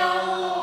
เรา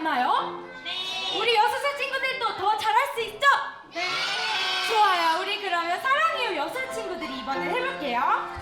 봤나요? 네. 우리 여섯 살 친구들도 더 잘할 수 있죠? 네. 좋아요. 우리 그러면 사랑해요 여섯 친구들이 이번에 해볼게요.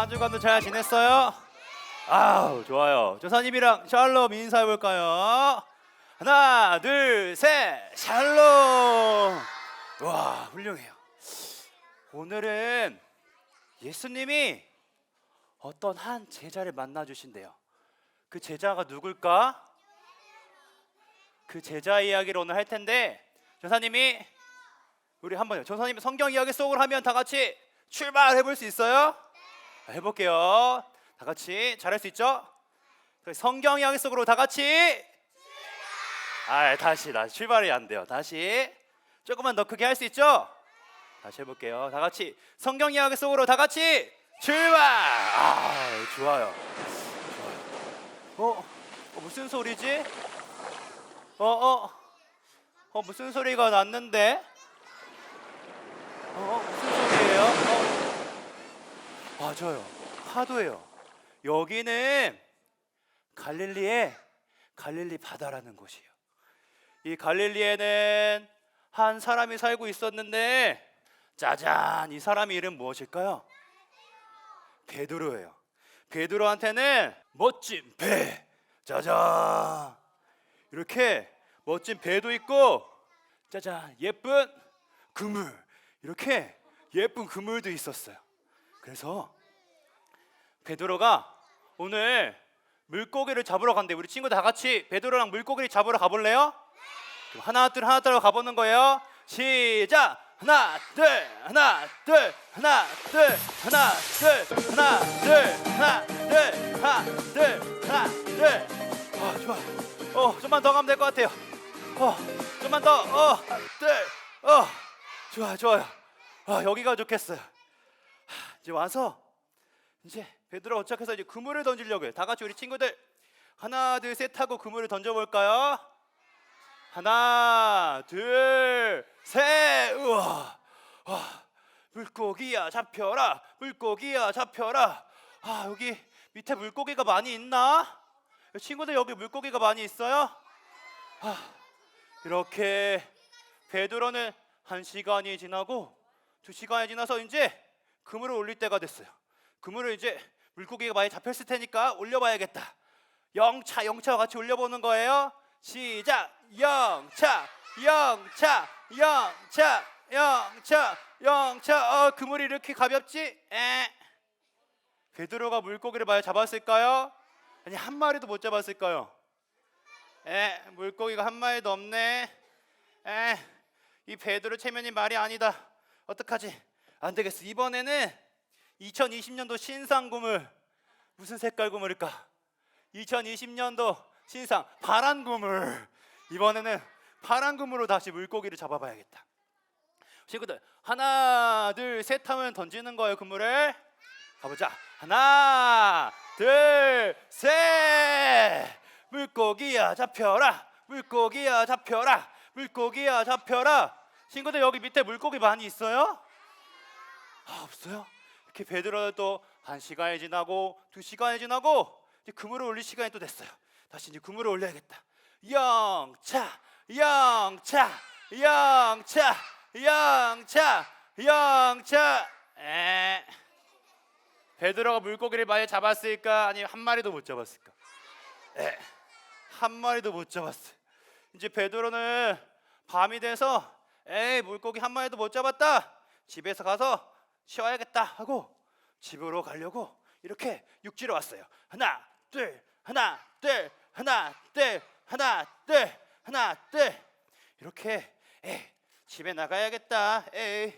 한 주간도 잘 지냈어요? 아우 좋아요. 조사님이랑 샬롬 인사해 볼까요? 하나, 둘, 셋, 샬롬. 와 훌륭해요. 오늘은 예수님이 어떤 한 제자를 만나 주신대요. 그 제자가 누굴까? 그 제자 이야기를 오늘 할 텐데 조사님이 우리 한번 조사님 성경 이야기 속으로 하면 다 같이 출발해 볼 수 있어요? 자, 해볼게요. 다 같이 잘할 수 있죠? 그럼 성경 이야기 속으로 다 같이. 아, 다시 다시 출발이 안 돼요. 다시 조금만 더 크게 할 수 있죠? 다시 해볼게요. 다 같이 성경 이야기 속으로 다 같이 출발. 아, 좋아요. 어, 어 무슨 소리지? 어, 어, 어 무슨 소리가 났는데? 어, 무슨 소리예요? 어. 맞아요. 파도예요. 여기는 갈릴리의 갈릴리 바다라는 곳이에요. 이 갈릴리에는 한 사람이 살고 있었는데 짜잔 이 사람 이름 무엇일까요? 베드로예요. 베드로한테는 멋진 배 짜잔 이렇게 멋진 배도 있고 짜잔 예쁜 그물 이렇게 예쁜 그물도 있었어요. 그래서 베드로가 오늘 물고기를 잡으러 간대. 우리 친구 다 같이 베드로랑 물고기를 잡으러 가볼래요? 그럼 하나 둘 하나 둘 가보는 거예요. 시작. 하나 둘 하나 둘 하나 둘 하나 둘 하나 둘 하나 둘 하나 둘 하나 둘. 아 좋아. 어 좀만 더 가면 될 것 같아요. 어 좀만 더. 어 둘. 어 좋아 좋아요. 아 여기가 좋겠어요. 하, 이제 와서 이제 베드로가 도착해서 이제 그물을 던지려고요. 다 같이 우리 친구들 하나 둘 셋 하고 그물을 던져볼까요? 하나 둘 셋. 우와. 와 물고기야 잡혀라. 물고기야 잡혀라. 아 여기 밑에 물고기가 많이 있나? 친구들 여기 물고기가 많이 있어요? 아 이렇게 베드로는 한 시간이 지나고 두 시간이 지나서 이제 그물을 올릴 때가 됐어요 그물을 이제 물고기가 많이 잡혔을 테니까 올려봐야겠다 영차 영차와 같이 올려보는 거예요. 시작 영차 영차 영차 영차 영차 어 그물이 이렇게 가볍지? 에 베드로가 물고기를 많이 잡았을까요? 아니 한 마리도 못 잡았을까요? 에 물고기가 한 마리도 없네. 에이 베드로 체면이 말이 아니다. 어떡하지? 안 되겠어. 이번에는 2020년도 신상 그물 무슨 색깔 그물일까? 2020년도 신상 파란 그물. 이번에는 파란 그물로 다시 물고기를 잡아봐야겠다. 친구들 하나 둘 셋 하면 던지는 거예요 그물을? 가보자. 하나 둘 셋! 물고기야 잡혀라. 물고기야 잡혀라. 물고기야 잡혀라. 친구들 여기 밑에 물고기 많이 있어요? 아 없어요? 이렇게 베드로는 또 한 시간이 지나고 두 시간이 지나고 이제 그물을 올릴 시간이 또 됐어요. 다시 이제 그물을 올려야겠다. 영차, 영차, 영차, 영차, 영차. 에. 베드로가 물고기를 많이 잡았을까? 아니면 한 마리도 못 잡았을까? 에. 한 마리도 못 잡았어. 이제 베드로는 밤이 돼서 에이 물고기 한 마리도 못 잡았다. 집에서 가서 쉬어야겠다 하고 집으로 가려고 이렇게 육지로 왔어요. 하나, 둘, 하나, 둘, 하나, 둘, 하나, 둘, 하나, 둘. 이렇게 에이, 집에 나가야겠다. 에이,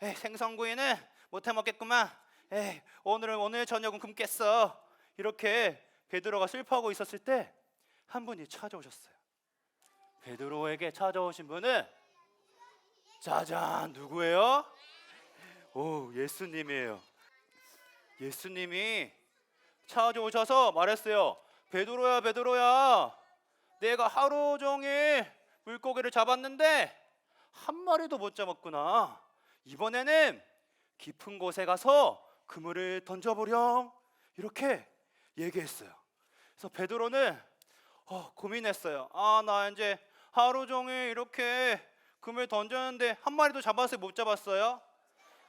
에이 생선구이는 못해 먹겠구만. 에이, 오늘은 오늘 저녁은 굶겠어. 이렇게 베드로가 슬퍼하고 있었을 때 한 분이 찾아오셨어요. 베드로에게 찾아오신 분은 짜잔 누구예요? 오 예수님이에요. 예수님이 찾아오셔서 말했어요. 베드로야 베드로야 내가 하루 종일 물고기를 잡았는데 한 마리도 못 잡았구나. 이번에는 깊은 곳에 가서 그물을 던져보렴 이렇게 얘기했어요. 그래서 베드로는 어, 고민했어요. 아 나 이제 하루 종일 이렇게 그물 던졌는데 한 마리도 잡았어요 못 잡았어요?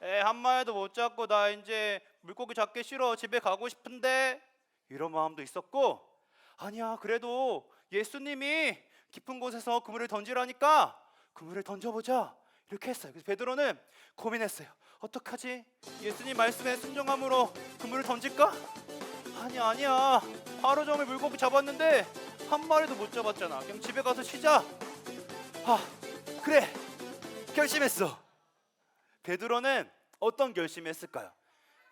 에, 한 마리도 못 잡고 나 이제 물고기 잡기 싫어 집에 가고 싶은데? 이런 마음도 있었고 아니야 그래도 예수님이 깊은 곳에서 그물을 던지라니까 그물을 던져보자. 이렇게 했어요. 그래서 베드로는 고민했어요. 어떡하지? 예수님 말씀에 순종함으로 그물을 던질까? 아니야 아니야. 하루 종일 물고기 잡았는데 한 마리도 못 잡았잖아. 그냥 집에 가서 쉬자. 아 그래. 결심했어 베드로는 어떤 결심을 했을까요?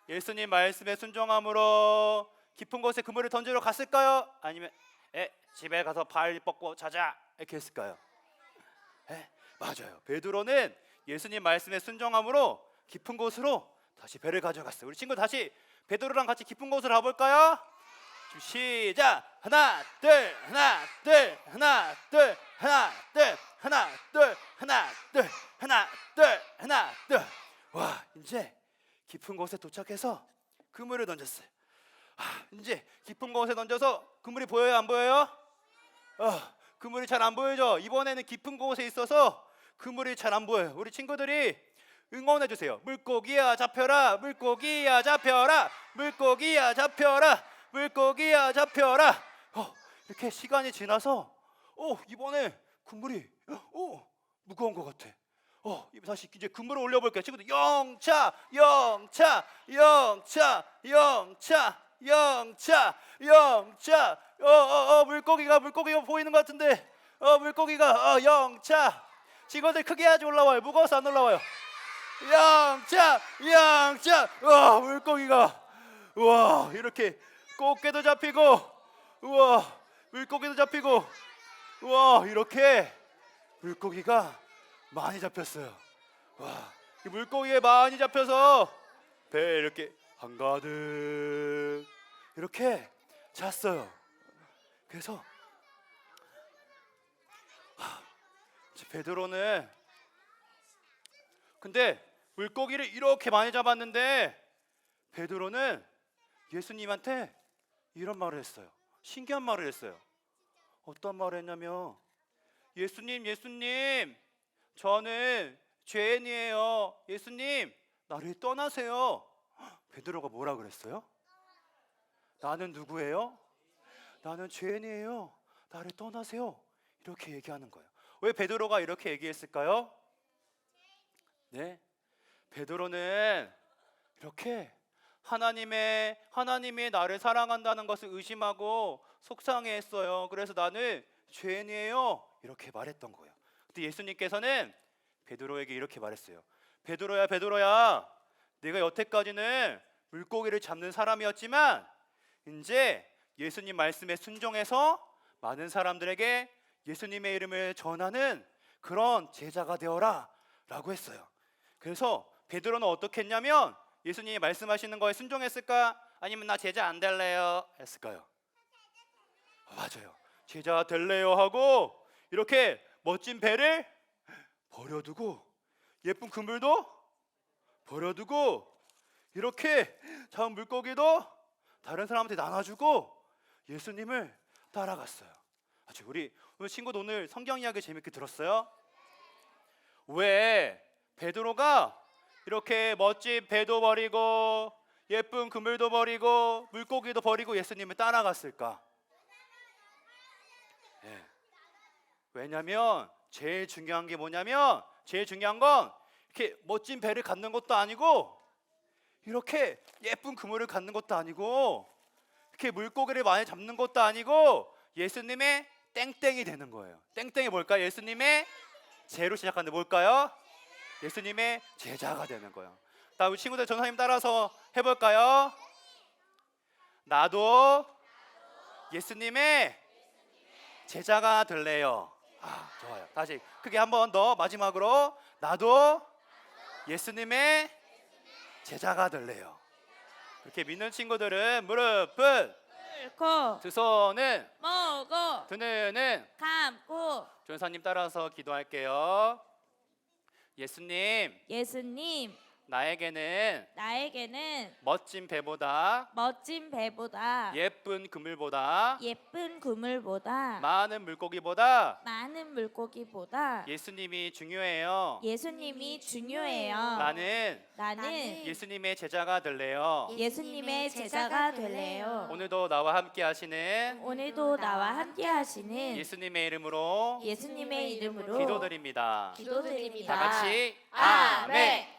예수님 말씀에 순종함으로 깊은 곳에 그물을 던지러 갔을까요? 아니면 에 집에 가서 발 뻗고 자자 이렇게 했을까요? 에 맞아요. 베드로는 예수님 말씀에 순종함으로 깊은 곳으로 다시 배를 가져갔어요. 우리 친구 다시 베드로랑 같이 깊은 곳으로 가볼까요? 시작 하나 둘 하나 둘 하나 둘 하나 둘 하나 둘 하나 둘 하나 둘 하나 둘와 이제 깊은 곳에 도착해서 그물을 던졌어요. 아, 이제 깊은 곳에 던져서 그물이 보여요 안 보여요? 어, 그물이 잘 안 보이죠? 이번에는 깊은 곳에 있어서 그물이 잘 안 보여요. 우리 친구들이 응원해 주세요. 물고기야 잡혀라. 물고기야 잡혀라. 물고기야 잡혀라. 물고기야 잡혀라. 어, 이렇게 시간이 지나서 어, 이번에 그물이 어, 무거운 것 같아. 어, 다시 이제 금으로 올려볼게요. 친구들 영차, 영차, 영차, 영차, 영차, 영차. 어, 어, 어, 물고기가 물고기가 보이는 것 같은데, 어, 물고기가 어, 영차. 친구들 크게 해야지 올라와요. 무거워서 안 올라와요. 영차, 영차. 와, 물고기가 와 이렇게 꽃게도 잡히고, 우와 물고기도 잡히고, 우와 이렇게 물고기가 많이 잡혔어요. 와, 이 물고기에 많이 잡혀서 배에 이렇게 한가득 이렇게 찼어요. 그래서 하, 이제 베드로는 근데 물고기를 이렇게 많이 잡았는데 베드로는 예수님한테 이런 말을 했어요. 신기한 말을 했어요. 어떤 말을 했냐면 예수님, 예수님, 저는 죄인이에요. 예수님, 나를 떠나세요. 헉, 베드로가 뭐라 그랬어요? 나는 누구예요? 나는 죄인이에요. 나를 떠나세요. 이렇게 얘기하는 거예요. 왜 베드로가 이렇게 얘기했을까요? 네, 베드로는 이렇게 하나님의 하나님이 나를 사랑한다는 것을 의심하고 속상해했어요. 그래서 나는 죄인이에요. 이렇게 말했던 거예요. 근데 예수님께서는 베드로에게 이렇게 말했어요. 베드로야, 베드로야, 내가 여태까지는 물고기를 잡는 사람이었지만 이제 예수님 말씀에 순종해서 많은 사람들에게 예수님의 이름을 전하는 그런 제자가 되어라라고 했어요. 그래서 베드로는 어떻게 했냐면 예수님이 말씀하시는 거에 순종했을까? 아니면 나 제자 안 될래요? 했을까요? 아, 맞아요. 제자 될래요 하고 이렇게 멋진 배를 버려두고 예쁜 그물도 버려두고 이렇게 잡은 물고기도 다른 사람한테 나눠주고 예수님을 따라갔어요. 아주 우리 오늘 친구도 오늘 성경 이야기 재밌게 들었어요? 왜 베드로가 이렇게 멋진 배도 버리고 예쁜 그물도 버리고 물고기도 버리고 예수님을 따라갔을까? 예. 왜냐면 제일 중요한 게 뭐냐면 제일 중요한 건 이렇게 멋진 배를 갖는 것도 아니고 이렇게 예쁜 그물을 갖는 것도 아니고 이렇게 물고기를 많이 잡는 것도 아니고 예수님의 땡땡이 되는 거예요. 땡땡이 뭘까? 예수님의 제로 시작하는데 뭘까요? 예수님의 제자가 되는 거예요. 나 우리 친구들 전사님 따라서 해볼까요? 나도 예수님의 제자가 될래요. 아, 좋아요. 다시 크게 한 번 더 마지막으로 나도 예수님의 제자가 될래요. 그렇게 믿는 친구들은 무릎은 꿇고 두 손은 모으고 두 눈은 감고 전사님 따라서 기도할게요. 예수님, 예수님 나에게는 나에게는 멋진 배보다 멋진 배보다 예쁜 그물보다 예쁜 그물보다 많은 물고기보다 많은 물고기보다 예수님이 중요해요. 예수님이 중요해요. 나는 나는 예수님의 제자가 될래요. 예수님의 제자가 될래요. 오늘도 나와 함께 하시는 오늘도 나와 함께 하시는 예수님의 이름으로 예수님의 이름으로 기도드립니다. 기도드립니다. 다 같이 아멘.